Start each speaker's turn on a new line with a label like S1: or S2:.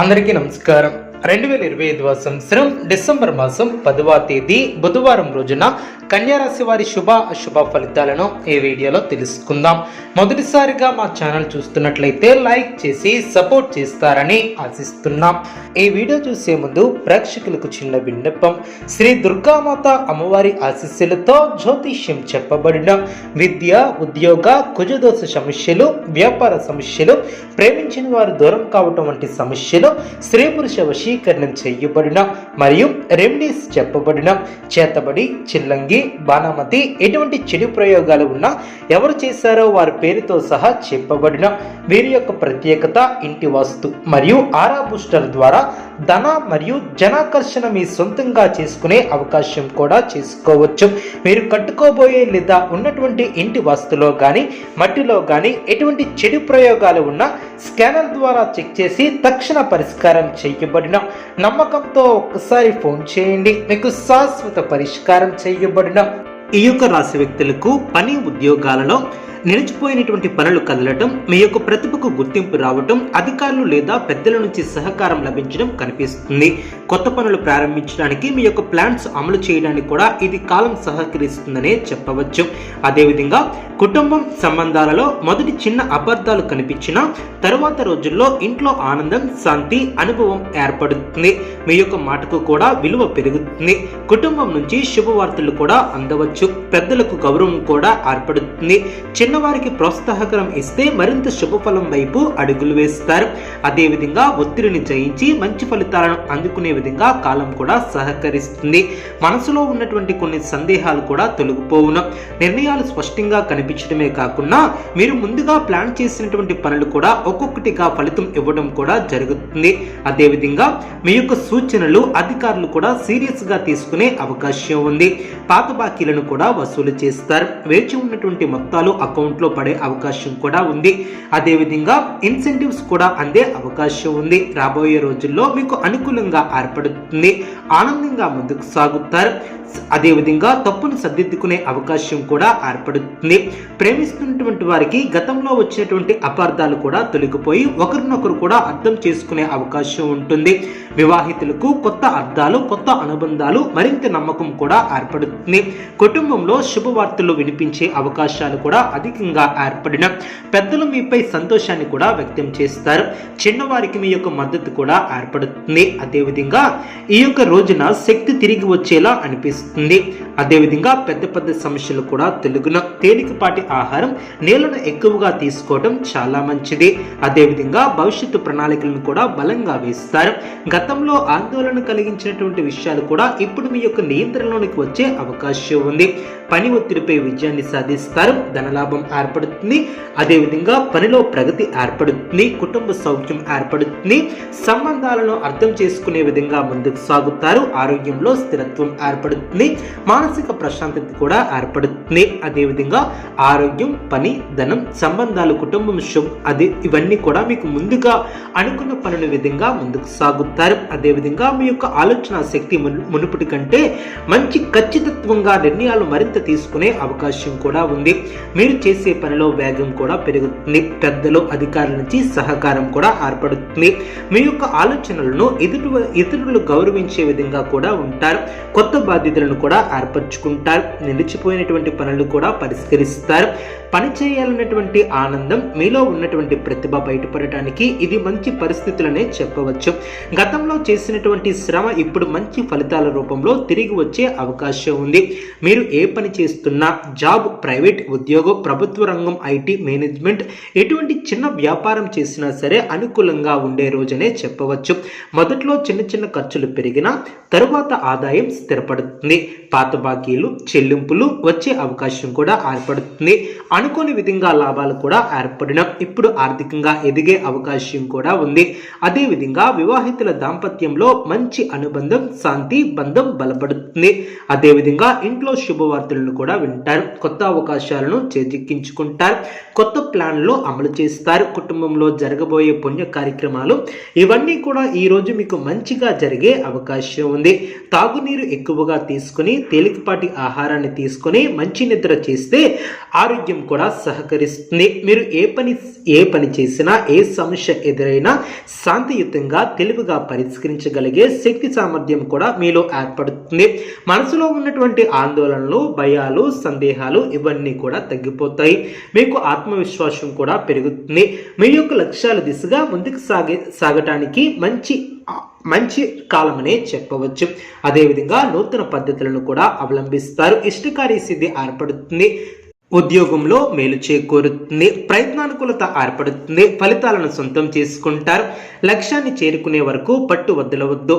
S1: అందరికీ నమస్కారం. రెండు వేల ఇరవై ఐదవ సంవత్సరం డిసెంబర్ మాసం పదవ తేదీ బుధవారం రోజున కన్యారాశి వారి శుభ అశుభ ఫలితాలను ఈ వీడియోలో తెలుసుకుందాం. మొదటిసారిగా మా ఛానల్ చూస్తున్నట్లయితే లైక్ చేసి సపోర్ట్ చేస్తారని ఆశిస్తున్నాం. ఈ వీడియో చూసే ముందు ప్రేక్షకులకు చిన్న విన్నపం. శ్రీ దుర్గామాత అమ్మవారి ఆశీస్సులతో జ్యోతిష్యం చెప్పబడిన విద్య ఉద్యోగ కుజదోష సమస్యలు వ్యాపార సమస్యలు ప్రేమించిన వారు దూరం కావటం వంటి సమస్యలు స్త్రీ పురుష వశీకరణం చేయబడిన మరియు రెమెడీస్ చెప్పబడిన చేతబడి చిల్లంగి బాణామతి ఎటువంటి చెడు ప్రయోగాలు ఉన్నా ఎవరు చేశారో వారి పేరుతో సహా చెప్పబడిన వీరి యొక్క ప్రత్యేకత ఇంటి వాస్తు మరియు ఆరా బూస్టర్ ద్వారా ధన మరియు జనాకర్షణ మీ సొంతంగా చేసుకునే అవకాశం కూడా చేసుకోవచ్చు. మీరు కట్టుకోబోయే లేదా ఉన్నటువంటి ఇంటి వాస్తులో కానీ మట్టిలో కానీ ఎటువంటి చెడు ప్రయోగాలు ఉన్నా స్కానర్ ద్వారా చెక్ చేసి తక్షణ పరిష్కారం చేయబడిన నమ్మకంతో ఒక్కసారి ఫోన్ చేయండి. మీకు శాశ్వత పరిష్కారం చేయబడిన ఈ యొక్క రాశి వ్యక్తులకు పని ఉద్యోగాలలో నిలిచిపోయినటువంటి పనులు కదలటం మీ యొక్క ప్రతిభకు గుర్తింపు రావటం అధికారులు లేదా పెద్దల నుంచి సహకారం లభించడం కనిపిస్తుంది. కొత్త పనులు ప్రారంభించడానికి మీ యొక్క ప్లాన్స్ అమలు చేయడానికి కూడా ఇది కాలం సహకరిస్తుందనే చెప్పవచ్చు. అదేవిధంగా కుటుంబం సంబంధాలలో మొదటి చిన్న అబద్ధాలు కనిపించిన తరువాత రోజుల్లో ఇంట్లో ఆనందం శాంతి అనుభవం ఏర్పడుతుంది. మీ యొక్క మాటకు కూడా విలువ పెరుగుతుంది. కుటుంబం నుంచి శుభవార్తలు కూడా అందవచ్చు. పెద్దలకు గౌరవం కూడా ఏర్పడుతుంది. చిన్నవారికి ప్రోత్సాహకరం ఇస్తే మరింత శుభఫలం వైపు అడుగులు వేస్తారు. అదేవిధంగా ఒత్తిడిని జయించి మంచి ఫలితాలను అందుకునే విధంగా కాలం కూడా సహకరిస్తుంది. మనసులో ఉన్నటువంటి కొన్ని సందేహాలు కూడా తొలగిపోవును. నిర్ణయాలు స్పష్టంగా కనిపించడమే కాకుండా మీరు ముందుగా ప్లాన్ చేసినటువంటి పనులు కూడా ఒక్కొక్కటిగా ఫలితం ఇవ్వడం కూడా జరుగుతుంది. అదేవిధంగా మీ యొక్క సూచనలు అధికారులు కూడా సీరియస్గా తీసుకునే అవకాశం ఉంది. పాత బాకీలను కూడా వసూలు చేస్తారు. వేచి ఉన్నటువంటి మొత్తాలు అకౌంట్లో పడే అవకాశం కూడా ఉంది. అదేవిధంగా ఇన్సెంటివ్స్ కూడా అందే అవకాశం ఉంది. రాబోయే రోజుల్లో మీకు అనుకూలంగా ఏర్పడుతుంది. ఆనందంగా ముందుకు సాగుతారు. అదేవిధంగా తప్పును సర్దిద్దుకునే అవకాశం కూడా ఏర్పడుతుంది. ప్రేమిస్తున్నటువంటి వారికి గతంలో వచ్చినటువంటి అపార్థాలు కూడా తొలగిపోయి ఒకరినొకరు కూడా అర్థం చేసుకునే అవకాశం ఉంటుంది. వివాహితులకు కొత్త అర్థాలు కొత్త అనుబంధాలు మరింత నమ్మకం కూడా ఏర్పడుతుంది. కుటుంబంలో శుభవార్తలు వినిపించే అవకాశాలు కూడా అధికంగా ఏర్పడిన పెద్దలు మీపై సంతోషాన్ని కూడా వ్యక్తం చేస్తారు. చిన్నవారికి మీ యొక్క మద్దతు కూడా ఏర్పడుతుంది. అదేవిధంగా ఈ యొక్క రోజున శక్తి తిరిగి వచ్చేలా అనిపిస్తుంది. అదేవిధంగా పెద్ద పెద్ద సమస్యలు కూడా తెలుగున తేలికపాటి ఆహారం నీళ్ళను ఎక్కువగా తీసుకోవడం చాలా మంచిది. అదేవిధంగా భవిష్యత్తు ప్రణాళికలను కూడా బలంగా వేస్తారు. గతంలో ఆందోళన కలిగించినటువంటి విషయాలు కూడా ఇప్పుడు మీ యొక్క నియంత్రణలోనికి వచ్చే అవకాశం ఉంది. పని ఒత్తిడిపై విజయాన్ని సాధిస్తారు. ధనలాభం ఏర్పడుతుంది. అదేవిధంగా పనిలో ప్రగతి ఏర్పడుతుంది. కుటుంబ సౌఖ్యం ఏర్పడుతుంది. సంబంధాలను అర్థం చేసుకునే విధంగా ముందుకు సాగుతారు. ఆరోగ్యంలో స్థిరత్వం ఏర్పడుతుంది. మానసిక మానసిక ప్రశాంతత కూడా ఏర్పడుతుంది. అదేవిధంగా ఆరోగ్యం పని ధనం సంబంధాలు కుటుంబం శుభ అదే ఇవన్నీ కూడా మీకు ముందుగా అనుకున్న పనుల విధంగా ముందుకు సాగుతారు. అదేవిధంగా మీ యొక్క ఆలోచన శక్తి మునుపటి కంటే మంచి ఖచ్చితత్వంగా నిర్ణయాలు మరింత తీసుకునే అవకాశం కూడా ఉంది. మీరు చేసే పనిలో వేగం కూడా పెరుగుతుంది. పెద్దలు అధికారుల నుంచి సహకారం కూడా ఏర్పడుతుంది. మీ యొక్క ఆలోచనలను ఎదుటి ఇతరులు గౌరవించే విధంగా కూడా ఉంటారు. కొత్త బాధ్యతలను కూడా ఏర్పరచుకుంటారు. నిలిచిపోయినటువంటి పనులు కూడా పరిష్కరిస్తారు. పని చేయాలన్నటువంటి ఆనందం మీలో ఉన్నటువంటి ప్రతిభ బయటపడటానికి ఇది మంచి పరిస్థితులనే చెప్పవచ్చు. గతంలో చేసినటువంటి శ్రమ ఇప్పుడు మంచి ఫలితాల రూపంలో తిరిగి వచ్చే అవకాశం ఉంది. మీరు ఏ పని చేస్తున్నా జాబ్ ప్రైవేట్ ఉద్యోగం ప్రభుత్వ రంగం ఐటీ మేనేజ్మెంట్ ఎటువంటి చిన్న వ్యాపారం చేసినా సరే అనుకూలంగా ఉండే రోజనే చెప్పవచ్చు. మొదట్లో చిన్న చిన్న ఖర్చులు పెరిగినా తరువాత ఆదాయం స్థిరపడుతుంది. పాత బాకీలు చెల్లింపులు వచ్చే అవకాశం కూడా ఏర్పడుతుంది. అనుకోని విధంగా లాభాలు కూడా ఏర్పడిన ఇప్పుడు ఆర్థికంగా ఎదిగే అవకాశం కూడా ఉంది. అదేవిధంగా వివాహితుల దాంపత్యంలో మంచి అనుబంధం శాంతి బంధం బలపడుతుంది. అదేవిధంగా ఇంట్లో శుభవార్తలను కూడా వింటారు. కొత్త అవకాశాలను చేజిక్కించుకుంటారు. కొత్త ప్లాన్లు అమలు చేస్తారు. కుటుంబంలో జరగబోయే పుణ్య కార్యక్రమాలు ఇవన్నీ కూడా ఈ రోజు మీకు మంచిగా జరిగే అవకాశం ఉంది. తాగునీరు ఎక్కువగా తీసుకుని తేలిక తేలికపాటి ఆహారాన్ని తీసుకొని మంచి నిద్ర చేస్తే ఆరోగ్యం కూడా సహకరిస్తుంది. మీరు ఏ పని ఏ పని చేసినా ఏ సమస్య ఎదురైనా శాంతియుతంగా తెలివిగా పరిష్కరించగలిగే శక్తి సామర్థ్యం కూడా మీలో ఏర్పడుతుంది. మనసులో ఉన్నటువంటి ఆందోళనలు భయాలు సందేహాలు ఇవన్నీ కూడా తగ్గిపోతాయి. మీకు ఆత్మవిశ్వాసం కూడా పెరుగుతుంది. మీ యొక్క లక్ష్యాల దిశగా ముందుకు సాగే సాగటానికి మంచి మంచి కాలమనే చెప్పవచ్చు. అదేవిధంగా నూతన పద్ధతులను కూడా అవలంబిస్తారు. ఇష్టకారి సిద్ధి ఏర్పడుతుంది. ఉద్యోగంలో మేలు చేకూరుతుంది. ప్రయత్నానుకూలత ఏర్పడుతుంది. ఫలితాలను సొంతం చేసుకుంటారు. లక్ష్యాన్ని చేరుకునే వరకు పట్టు వదలవద్దు